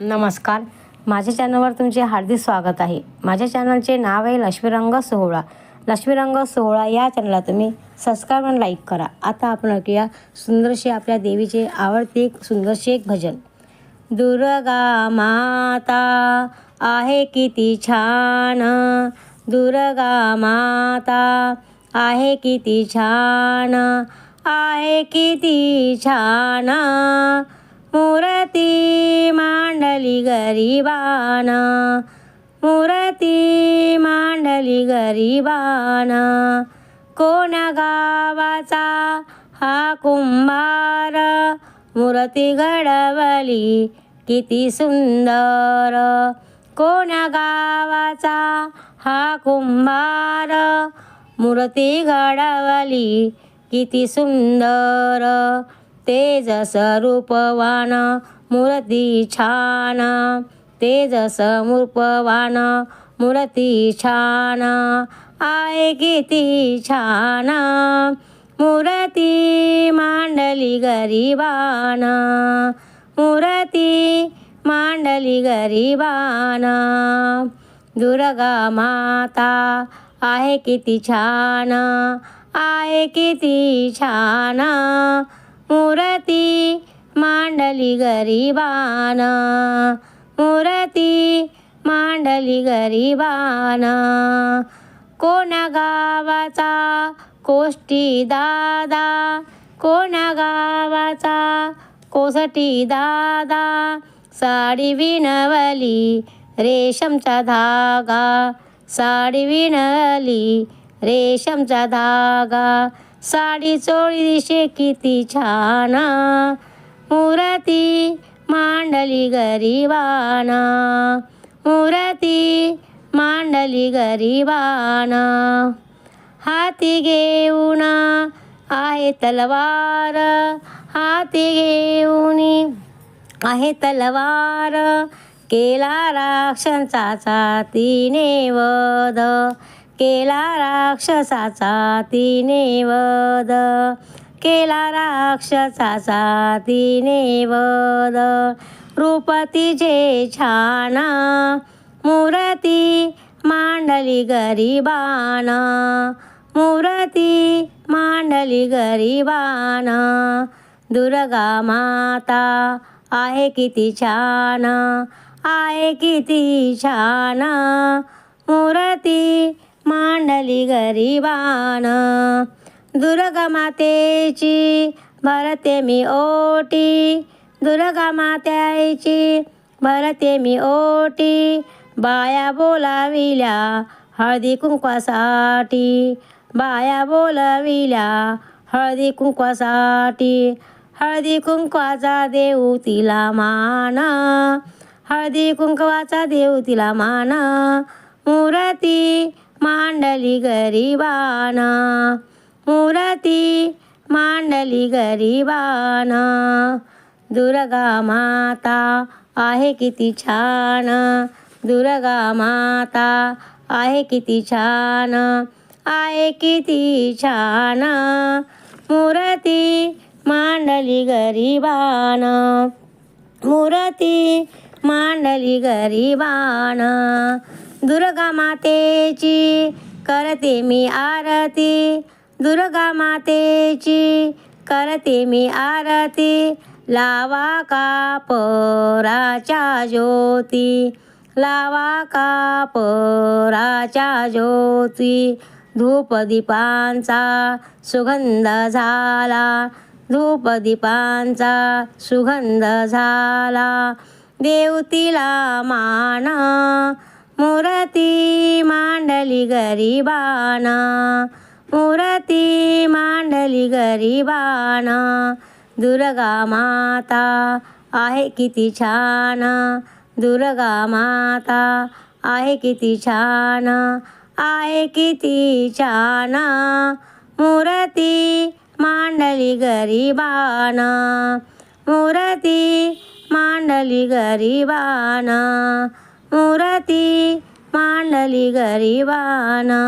नमस्कार. माझ्या चॅनलवर तुमचे हार्दिक स्वागत आहे. माझ्या चॅनलचे नाव आहे लक्ष्मीरंग सोहळा. लक्ष्मीरंग सोहळा या चॅनलला तुम्ही सबस्क्राईब आणि लाईक करा. आता आपण ऐकूया सुंदरशे आपल्या देवीचे आवडते एक सुंदरशे एक भजन. दुर्गा माता आहे किती छान. दुर्गा माता आहे किती छान. आहे किती छान. मूर्ती मांडली गरीबाना. मूर्ती मांडली गरीबाना. कोण गावाचा हा कुंभार? मूर्ती घडवली किती सुंदर. कोण गावाचा हा कुंभार? मूर्ती घडवली किती सुंदर. तेजस रूपवान मूर्ती छान तेजस मूर्पवान मूर्ती छान आहे किती छान मूर्ती मांडली गरीबान मूर्ती मांडली गरीबान दुर्गा माता आहे किती छान आहे किती छान मूर्ती मांडली गरिबान मूर्ती मांडली गरिबान कोण गावाचा कोष्टी दादा? कोण गावाचा कोसटी दादा? साडी विणवली रेशमचा धागा. साडी विणली रेशमचा धागा. साडी चोळी दिशे किती छान. मुरती मांडली गरिबाना मूरती मांडली गरिबाना हाती घेऊन आहे तलवार हाती घेऊन आहे तलवार केला राक्षसाचा तिने वध केला राक्षसाचा तिने वध केला राक्षसाचा तिने वध. रूप तिचे छान मूर्ती मांडली गरिबाना. मूर्ती मांडली गरिबाना. दुर्गा माता आहे किती छान आहे किती छान. मूर्ती मांडली गरिबान. दुर्गा मातेची भरते मी ओटी. दुर्गा मात्याची भरते मी ओटी. बाया बोलाविल्या हळदी कुंकवासाठी. बाया बोलाविल्या हळदी कुंकवासाठी. हळदी कुंकवाचा देऊ तिला मान. हळदी कुंकवाचा देऊ तिला मान. मूर्ती मांडली गरीबाना. मूर्ती मांडली गरीबान. दुर्गा माता आहे किती छान. दुर्गा माता आहे किती छान. आहे किती छान. मूर्ती मांडली गरीबान. मूर्ती मांडली गरीबान. दुर्गा मातेची करते मी आरती. दुर्गा मातेची करते मी आरती. लावा कापराच्या ज्योती? लावा कापराच्या ज्योती? धूपदीपांचा सुगंध झाला. धूपदीपांचा सुगंध झाला. देवतीला मान मूर्ती मांडली गरीबाना. मूर्ती मांडली गरीबाना. दुर्गा माता आहे किती छान. दुर्गा माता आहे किती छान. आहे किती छान. मूर्ती मांडली गरिबाना. मूर्ती मांडली गरिबाना. मूर्ती मांडली गरिबाना.